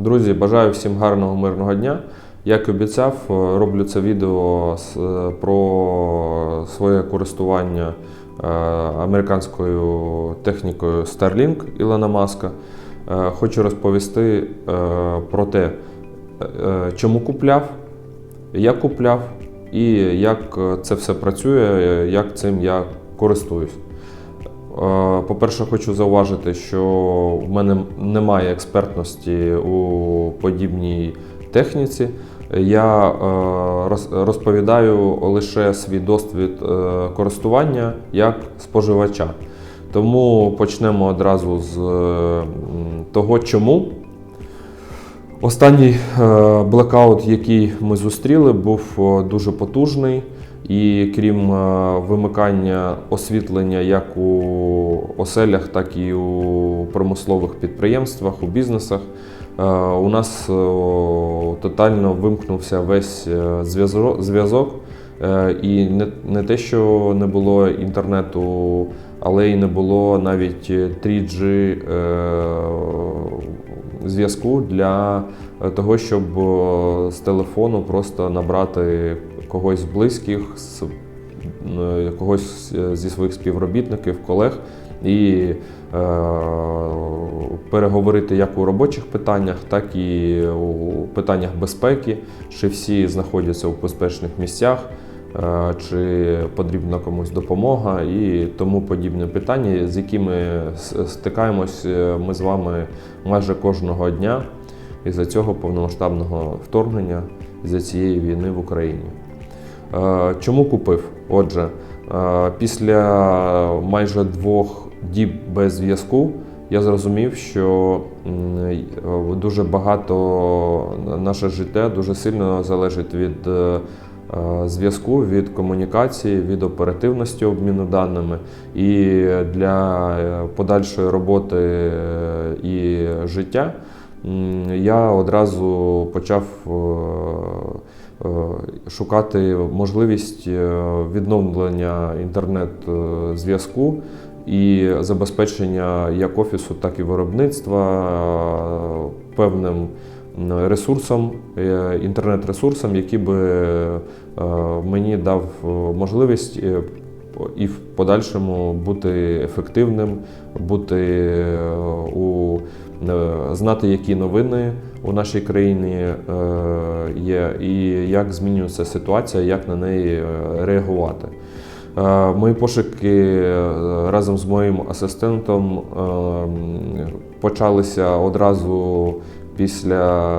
Друзі, бажаю всім гарного мирного дня. Як і обіцяв, е, роблю це відео е, про своє користування е, американською технікою Starlink Ілона Маска. Хочу розповісти про те, чому купляв, як купляв і як це все працює, як цим я користуюсь. Е, По-перше, хочу зауважити, що в мене немає експертності у подібній техніці. Я е, розповідаю лише свій досвід е, користування як споживача. Тому почнемо одразу з того, чому. Останній блекаут, який ми зустріли, був дуже потужний. І крім е, вимикання освітлення як у оселях, так і у промислових підприємствах, у бізнесах, е, у нас е, тотально вимкнувся весь зв'язок. І не, не те, що не було інтернету, але й не було навіть 3G е, зв'язку для того, щоб з телефону просто набрати когось з близьких, з, е, когось зі своїх співробітників, колег і е, переговорити як у робочих питаннях, так і у питаннях безпеки, чи всі знаходяться у безпечних місцях. е, Чи потрібна комусь допомога і тому подібне питання, з якими стикаємось е, ми з вами майже кожного дня із-за цього повномасштабного вторгнення з цієї війни в Україні. Е, Чому купив? Отже, е, після майже двох діб без зв'язку я зрозумів, що е, дуже багато наше життя дуже сильно залежить від зв'язку, від комунікації, від оперативності обміну даними. І для подальшої роботи і життя я одразу почав шукати можливість е, відновлення інтернет-зв'язку і забезпечення як офісу, так і виробництва е, певним ресурсом, е, інтернет-ресурсом, який би е, мені дав е, можливість е, і в подальшому бути ефективним, бути е, у е, знати, які новини у нашій країні е, є, і як змінюється ситуація, як на неї е, реагувати. Е, Мої пошуки е, разом з моїм асистентом е, почалися одразу після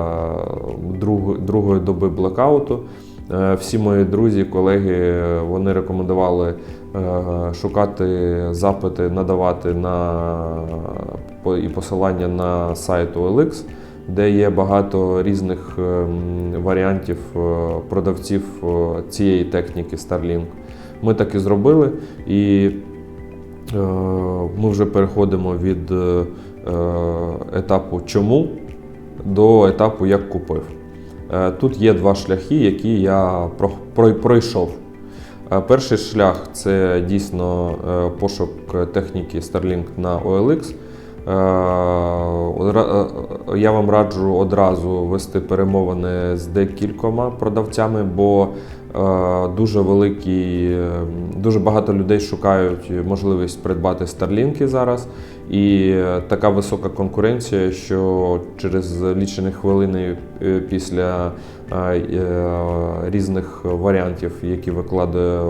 другої доби блекауту. Е, Всі мої друзі, колеги, вони рекомендували е, шукати запити, надавати на і посилання на сайт OLX, де є багато різних ем, варіантів е, продавців е, цієї техніки Starlink. Ми так і зробили, і е, ми вже переходимо від етапу чому до етапу як купив. Тут є два шляхи, які я про- про- пройшов. Перший шлях це дійсно пошук техніки Starlink на OLX. Е, е, Я вам раджу одразу вести перемовини з декількома продавцями, бо е, дуже великі, дуже багато людей шукають можливість придбати Starlink зараз. І така висока конкуренція, що через лічені хвилини після різних варіантів, які викладає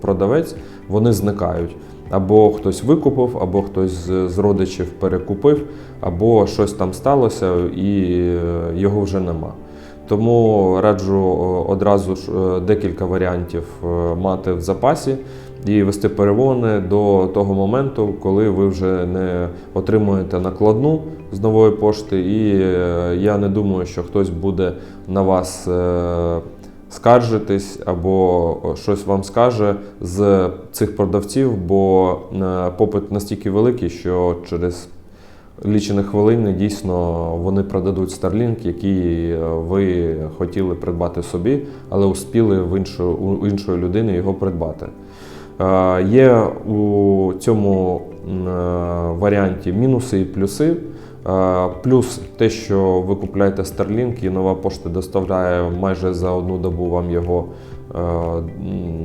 продавець, вони зникають. Або хтось викупив, або хтось з родичів перекупив, або щось там сталося і е, його вже нема. Тому раджу е, одразу ж е, декілька варіантів мати в запасі і вести перемовини до того моменту, коли ви вже не отримуєте накладну з нової пошти. І я не думаю, що хтось буде на вас скаржитись або щось вам скаже з цих продавців, бо е, попит настільки великий, що через лічені хвилини дійсно вони продадуть Starlink, який е, ви хотіли придбати собі, але успіли в іншу, у іншої людини його придбати. Е, Є у цьому е, варіанті мінуси і плюси. Е, Плюс те, що ви купляєте Starlink і нова пошта доставляє майже за одну добу вам його е,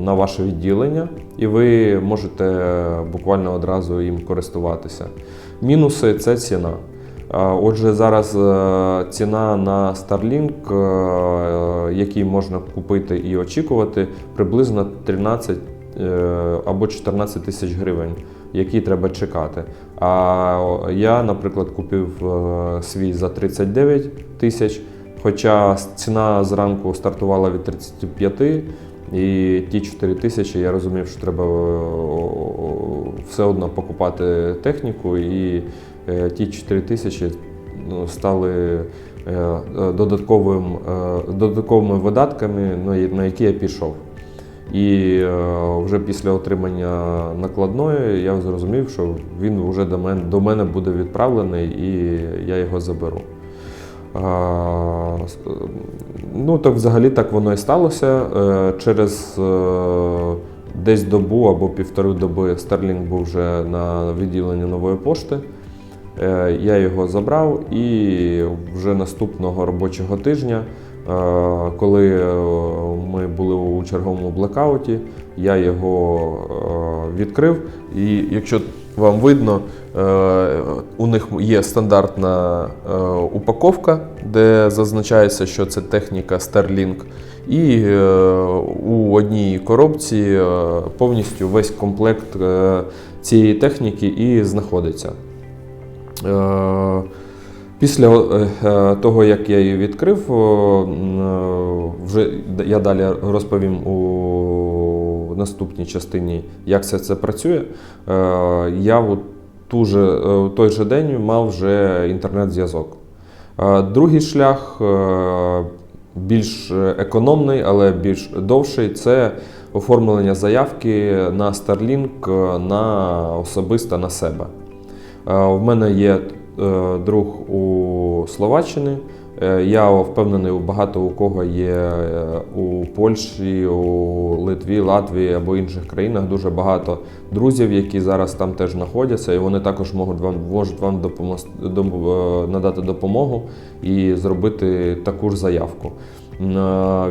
на ваше відділення, і ви можете буквально одразу їм користуватися. Мінуси це ціна. Е, Отже, зараз ціна на Starlink, який можна купити і очікувати, приблизно 13 е, або 14 тисяч гривень, які треба чекати. А я, наприклад, купив е, свій за 39 тисяч, хоча ціна зранку стартувала від 35, і ті 4 тисячі я розумів, що треба все одно покупати техніку, і е, ті 4 тисячі ну, стали е, додатковим, додатковими видатками, на які я пішов. І е, вже після отримання накладної я зрозумів, що він вже до мене, до мене буде відправлений і я його заберу. Ну, так взагалі так воно і сталося. Е, Через е, десь добу або півтори доби Starlink був вже на відділенні нової пошти. Я його забрав і вже наступного робочого тижня, коли е, ми були у черговому блекауті, я його е, відкрив. І якщо вам видно, е, у них є стандартна е, упаковка, де зазначається, що це техніка Starlink. І е, у одній коробці е, повністю весь комплект е, цієї техніки і знаходиться. Після е, е, того, як я її відкрив, е, вже я далі розповім у наступній частині, як все це працює. Я у ту же, той же день мав вже інтернет-зв'язок. Другий шлях більш економний, але більш довший це оформлення заявки на Starlink на особисто на себе. В мене є друг у Словаччині. Е, Я впевнений, багато у кого є е, у Польщі, у Литві, Латвії або інших країнах дуже багато друзів, які зараз там теж знаходяться, і вони також можуть вам можуть вам е, надати допомогу і зробити таку ж заявку. Е,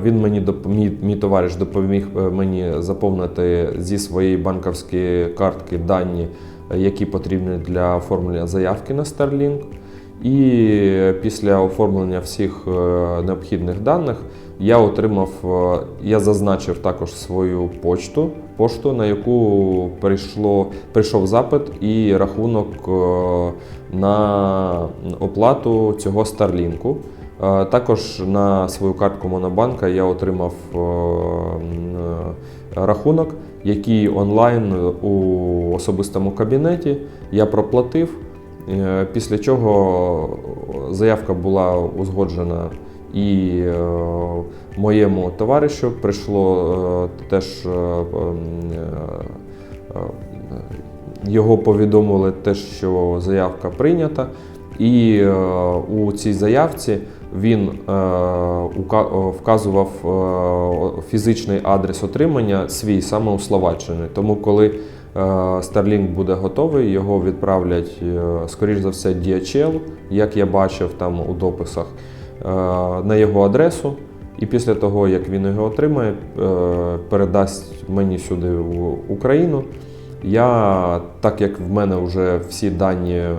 Він мені доп- мій, мій товариш допоміг е, мені заповнити зі своєї банківської картки дані, е, які потрібні для оформлення заявки на Starlink. І після оформлення всіх е, необхідних даних я отримав, е, я зазначив також свою почту, пошту, на яку прийшло, прийшов запит і рахунок е, на оплату цього. Е, Також на свою картку Монобанка я отримав рахунок, який онлайн у особистому кабінеті я проплатив. Е, Після чого заявка була узгоджена і е, моєму товаришу прийшло е, теж е, м, е, е, його повідомили те, що заявка прийнята, і е, у цій заявці він е, е, вказував е, фізичний адрес отримання свій саме у Словаччині. Тому коли Starlink буде готовий, його відправлять, скоріш за все, DHL, як я бачив там у дописах, на його адресу. І після того, як він його отримає, передасть мені сюди в Україну. Я, так як в мене вже всі дані е,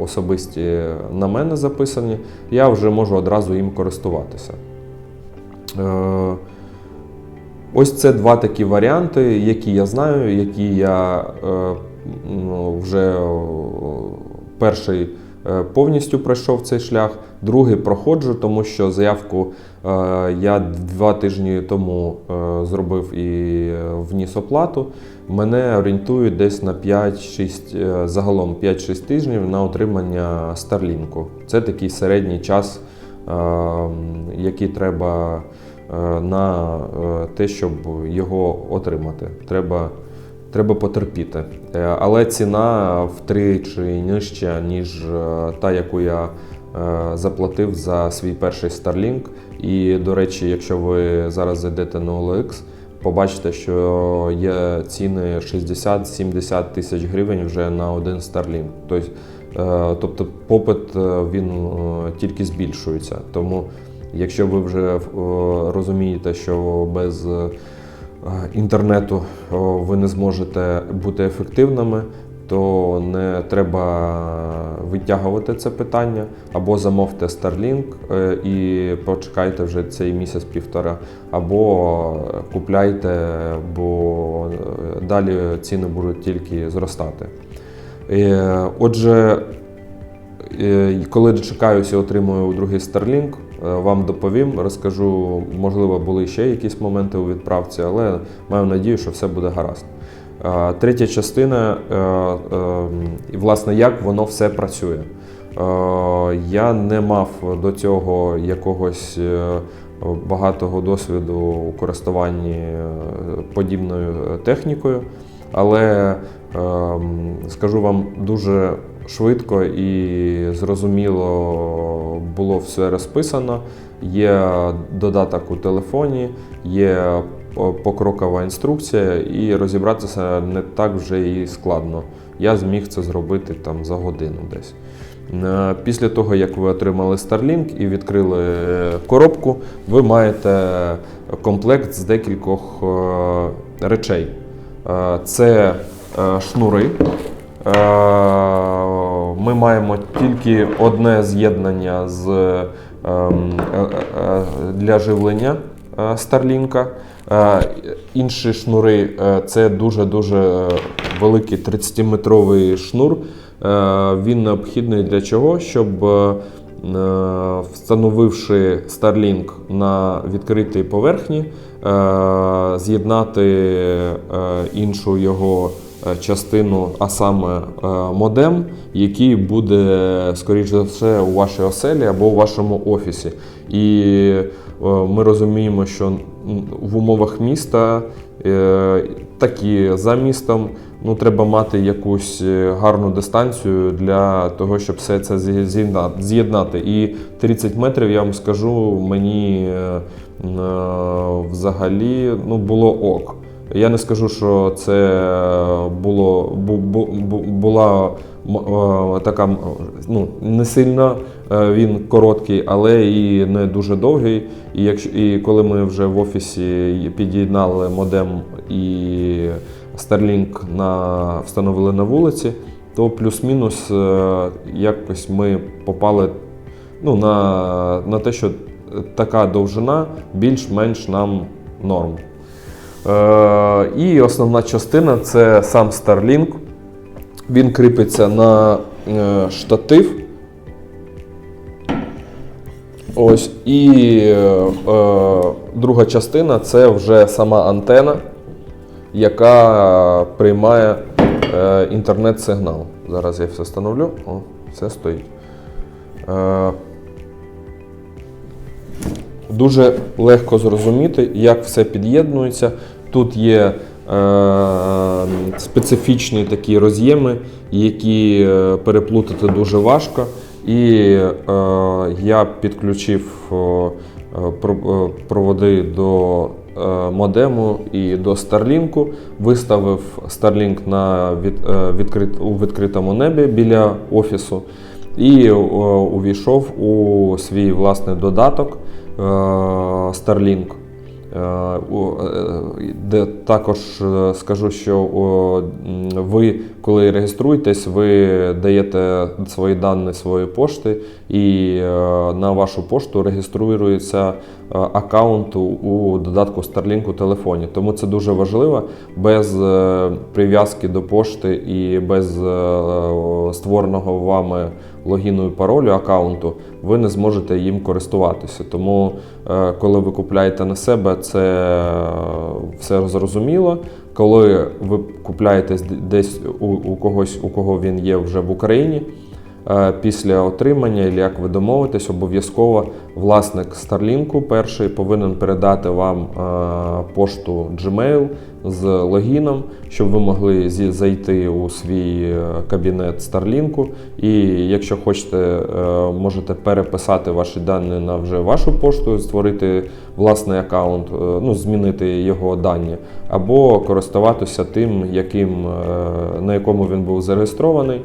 особисті на мене записані, я вже можу одразу їм користуватися. Е, Ось це два такі варіанти, які я знаю, які я е, ну, вже перший повністю пройшов цей шлях, другий проходжу, тому що заявку е, я два тижні тому е, зробив і е, вніс оплату. Мене орієнтують десь на 5-6, е, загалом 5-6 тижнів на отримання Старлінку. Це такий середній час, який треба на те, щоб його отримати. Треба, треба потерпіти. Але ціна втричі нижча, ніж та, яку я заплатив за свій перший Starlink. І, до речі, якщо ви зараз зайдете на OLX, побачите, що є ціни 60-70 тисяч гривень вже на один Starlink. Тобто Е, Тобто попит е, він е, тільки збільшується. Тому, якщо ви вже е, розумієте, що без е, інтернету ви не зможете бути ефективними, то не треба витягувати це питання або замовте Starlink е, і почекайте вже цей місяць-півтора, або купляйте, бо е, далі ціни будуть тільки зростати. Е, Отже, Коли дочекаюся, отримую другий Starlink, вам доповім, розкажу, можливо, були ще якісь моменти у відправці, але маю надію, що все буде гаразд. Е, Третя частина, е, е, власне, як воно все працює. Я не мав до цього якогось багатого досвіду у користуванні подібною технікою, але скажу вам дуже швидко і зрозуміло було все розписано. Є додаток у телефоні, є покрокова інструкція, і розібратися не так вже і складно. Я зміг це зробити там за годину десь. Е, Після того, як ви отримали Starlink і відкрили е, коробку, ви маєте комплект з декількох е, речей. Це шнури. Ми маємо тільки одне з'єднання з, ем, для живлення Starlink. Е, Інші шнури е, це дуже-дуже великий 30-метровий шнур. Е, Він необхідний для чого? Щоб е, встановивши Starlink на відкритій поверхні, е, з'єднати е, іншу його е, частину, а саме е, модем, який буде, скоріш за все, у вашій оселі або у вашому офісі. І е, ми розуміємо, що в умовах міста, е, так і за містом, ну, треба мати якусь е, гарну дистанцію для того, щоб все це з'є- з'єднати. І 30 метрів, я вам скажу, мені взагалі ну, було ок. Я не скажу, що це було, бу, бу, бу- була така ну, не сильно е, він короткий, але і не дуже довгий. І, якщо, і коли ми вже в офісі під'єднали модем і Starlink на, встановили на вулиці, то плюс-мінус е, якось ми попали ну, на, на те, що така довжина більш-менш нам норм. Е, і основна частина це сам Starlink. Він кріпиться на е, штатив. Ось. І е, е, друга частина це вже сама антена, яка приймає е, інтернет-сигнал. Зараз я все встановлю. О, все стоїть. Е, Дуже легко зрозуміти, як все під'єднується. Тут є е, специфічні такі роз'єми, які е, переплутати дуже важко. І е, я підключив е, е, е, проводи до модему і до Starlink, виставив Starlink на від, відкрит, у відкритому небі біля офісу і е, увійшов у свій власний додаток е, Starlink. Е, е, Де також е, скажу, що ви, коли реєструєтесь, ви даєте свої дані своєї пошти, і на вашу пошту реєструється е, аккаунт у- додатку Starlink у телефоні. Тому це дуже важливо. Без е, прив'язки до пошти і без е, створеного вами логіну і паролю аккаунту, ви не зможете їм користуватися. Тому, коли ви купляєте на себе, це все зрозуміло. Коли ви купляєте десь у, когось, у кого він є вже в Україні, після отримання, або як ви домовитесь, обов'язково власник Starlink перший повинен передати вам е, пошту Gmail з логіном, щоб ви могли зайти у свій е, кабінет Starlink. І якщо хочете, е, можете переписати ваші дані на вже вашу пошту, створити власний аккаунт, е, ну, змінити його дані, або користуватися тим, яким, е, на якому він був зареєстрований.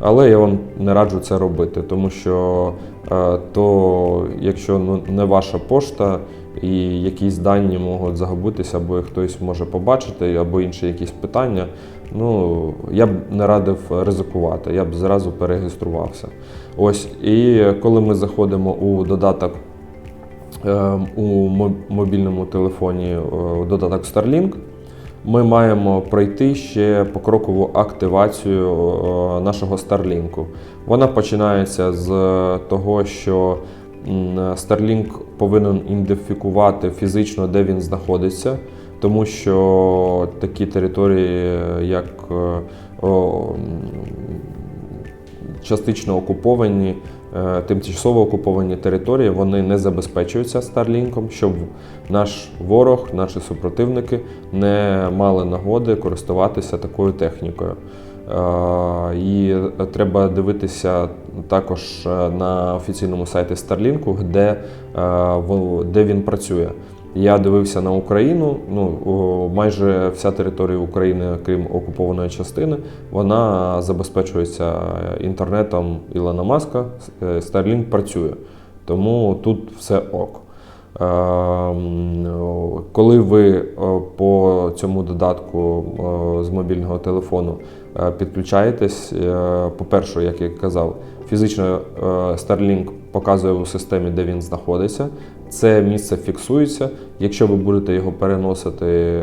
Але я вам не раджу це робити, тому що е, то, якщо ну, не ваша пошта і якісь дані можуть загубитися, або хтось може побачити, або інші якісь питання, ну я б не радив ризикувати, я б зразу перереєструвався. Ось, і коли ми заходимо у додаток е, у мобільному телефоні е, додаток Starlink, ми маємо пройти ще покрокову активацію е, нашого Starlink. Вона починається з того, що Starlink повинен ідентифікувати фізично, де він знаходиться, тому що такі території, як е, частично окуповані, тимчасово окуповані території, вони не забезпечуються Старлінком, щоб наш ворог, наші супротивники не мали нагоди користуватися такою технікою. Е, І треба дивитися також е, на офіційному сайті Starlink, де, е, де він працює. Я дивився на Україну. Ну майже вся територія України, крім окупованої частини, вона забезпечується інтернетом Ілона Маска. Е, Starlink працює, тому тут все ок. Е, м, о, Коли ви по цьому додатку з мобільного телефону е, підключаєтесь, е, по-перше, як я казав, фізично е, Starlink показує у системі, де він знаходиться. Це місце фіксується. Якщо ви будете його переносити, е,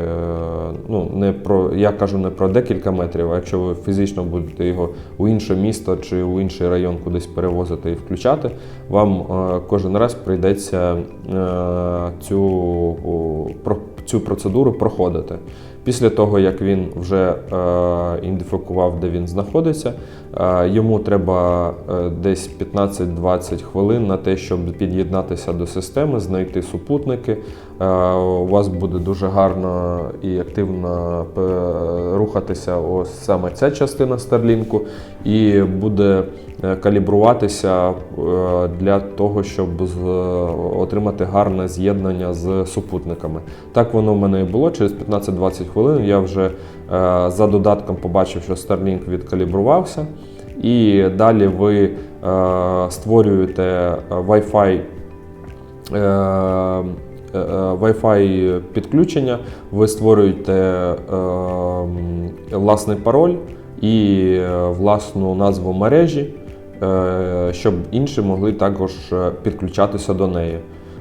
ну не про я кажу не про декілька метрів, а якщо ви фізично будете його у інше місто чи у інший район кудись перевозити і включати, вам е, кожен раз прийдеться е, цю, цю процедуру проходити. Після того, як він вже е, ідентифікував, де він знаходиться, е, йому треба е, десь 15-20 хвилин на те, щоб під'єднатися до системи, знайти супутники. У вас буде дуже гарно і активно рухатися ось саме ця частина Старлінку, і буде калібруватися для того, щоб отримати гарне з'єднання з супутниками. Так воно в мене і було. Через 15-20 хвилин я вже е, за додатком побачив, що Starlink відкалібрувався. І далі ви е, створюєте е, Wi-Fi Wi-Fi підключення, ви створюєте власний пароль і власну назву мережі, щоб інші могли також підключатися до неї.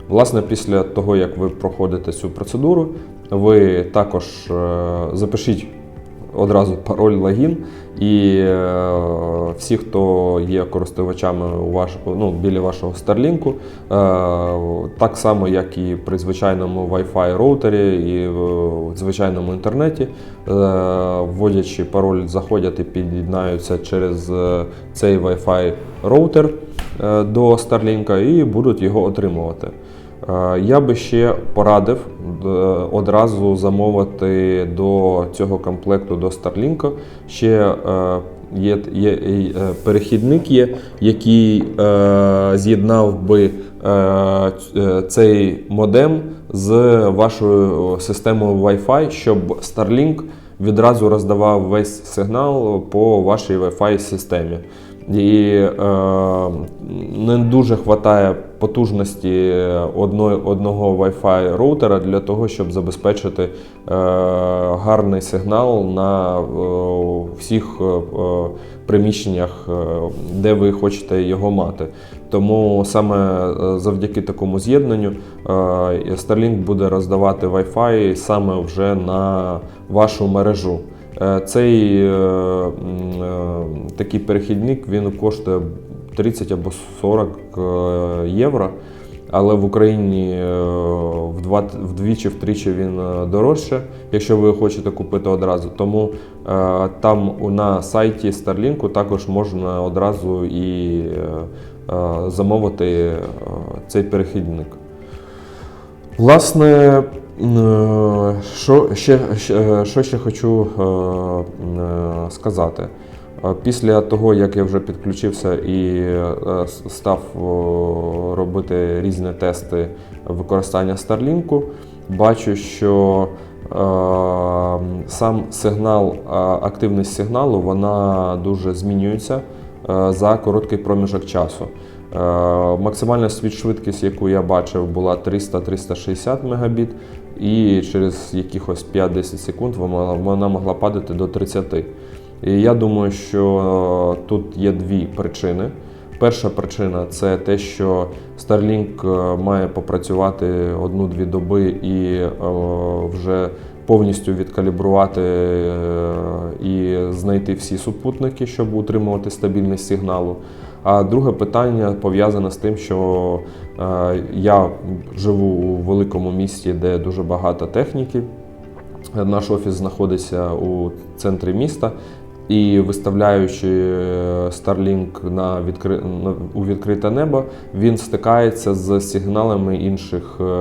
Власне, після того, як ви проходите цю процедуру, ви також е, запишіть одразу пароль логін, і е, всі, хто є користувачами у ваш, ну, біля вашого Starlink, е, так само, як і при звичайному Wi-Fi роутері і в звичайному інтернеті, вводячи пароль, заходять і під'єднаються через цей Wi-Fi роутер до Starlink і будуть його отримувати. Е, Я би ще порадив е, одразу замовити до цього комплекту до Starlink ще е, є, є, перехідник, є, який з'єднав би цей модем з вашою системою Wi-Fi, щоб Starlink відразу роздавав весь сигнал по вашій Wi-Fi системі. І е, не дуже вистачає потужності одної, одного Wi-Fi роутера для того, щоб забезпечити е, гарний сигнал на е, всіх е, е, приміщеннях, е, де ви хочете його мати. Тому саме е, завдяки такому з'єднанню е, Starlink буде роздавати Wi-Fi саме вже на вашу мережу. Е, Цей е, е, такий перехідник він коштує 30 або 40 е, євро, але в Україні е, вдвічі втричі він дорожче, якщо ви хочете купити одразу. Тому там на сайті Starlink також можна одразу і замовити цей перехідник. Власне, що ще, що ще хочу е, е, сказати. Е, Після того, як я вже підключився і е, став робити різні тести використання Starlink, бачу, що е, сам сигнал, е, активність сигналу вона дуже змінюється. е, за короткий проміжок часу. Е, Максимальна світ-швидкість, яку я бачив, була 300-360 Мбіт, і через якихось 5-10 секунд вона могла падати до 30. І я думаю, що е, тут є дві причини. Перша причина це те, що Starlink е, має попрацювати одну-дві доби і вже повністю відкалібрувати і знайти всі супутники, щоб утримувати стабільність сигналу. А друге питання пов'язане з тим, що е, я живу у великому місті, де дуже багато техніки. Наш офіс знаходиться у центрі міста. І виставляючи е, Starlink на відкри... у відкрите небо, він стикається з сигналами інших, е,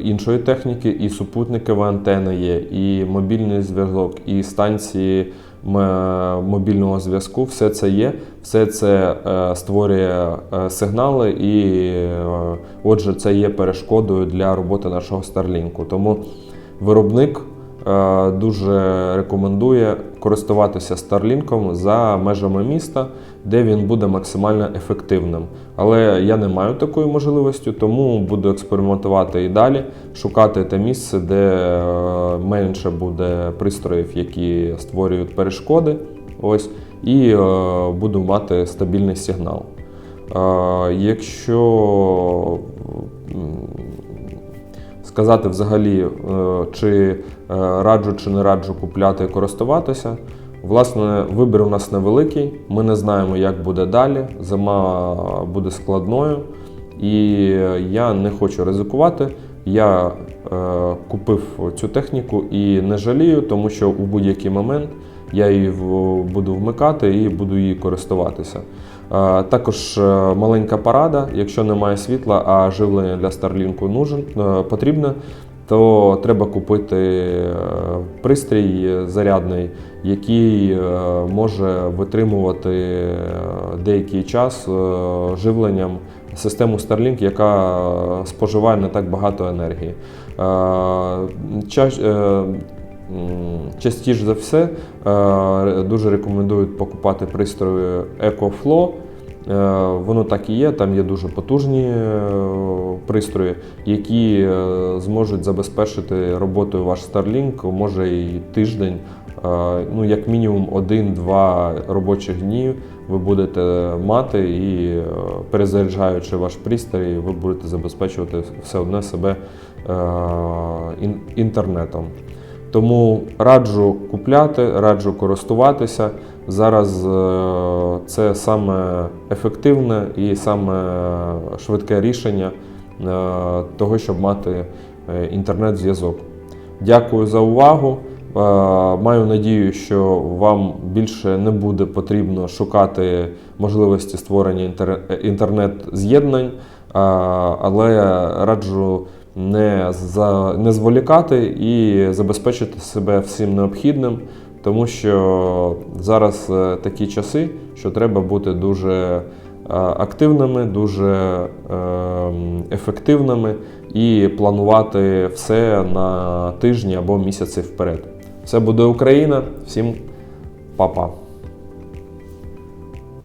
іншої техніки, і супутникові антени є, і мобільний зв'язок, і станції мобільного зв'язку. Все це є, все це е, створює е, сигнали, і е, отже, це є перешкодою для роботи нашого Starlink. Тому виробник е, дуже рекомендує користуватися Starlink за межами міста, де він буде максимально ефективним. Але я не маю такої можливості, тому буду експериментувати і далі, шукати те місце, де е, менше буде пристроїв, які створюють перешкоди. Ось, і е, буду мати стабільний сигнал. Е, Якщо сказати взагалі, чи раджу чи не раджу купляти і користуватися. Власне, вибір у нас невеликий. Ми не знаємо, як буде далі. Зима буде складною, і я не хочу ризикувати. Я е, купив цю техніку і не жалію, тому що у будь-який момент я її буду вмикати і буду її користуватися. Е, Також е, маленька порада: якщо немає світла, а живлення для Starlink нужен, е, потрібне, то треба купити е, пристрій зарядний, який е, може витримувати е, деякий час живленням систему Starlink, яка споживає не так багато енергії. Частіше за все дуже рекомендують покупати пристрої EcoFlow. Е, Воно так і є, там є дуже потужні е, пристрої, які е, зможуть забезпечити роботою ваш Starlink, може і тиждень, ну як мінімум один-два робочих дні ви будете мати і перезаряджаючи ваш пристрій, ви будете забезпечувати все одне себе інтернетом. Тому раджу купляти, раджу користуватися. Зараз е, це саме ефективне і саме швидке рішення е, того, щоб мати е, інтернет-зв'язок. Дякую за увагу. Маю надію, що вам більше не буде потрібно шукати можливості створення інтернет-з'єднань, але раджу не зволікати і забезпечити себе всім необхідним, тому що зараз е, такі часи, що треба бути дуже е, активними, дуже е, ефективними і планувати все на тижні або місяці вперед. Все буде Україна. Всім па-па.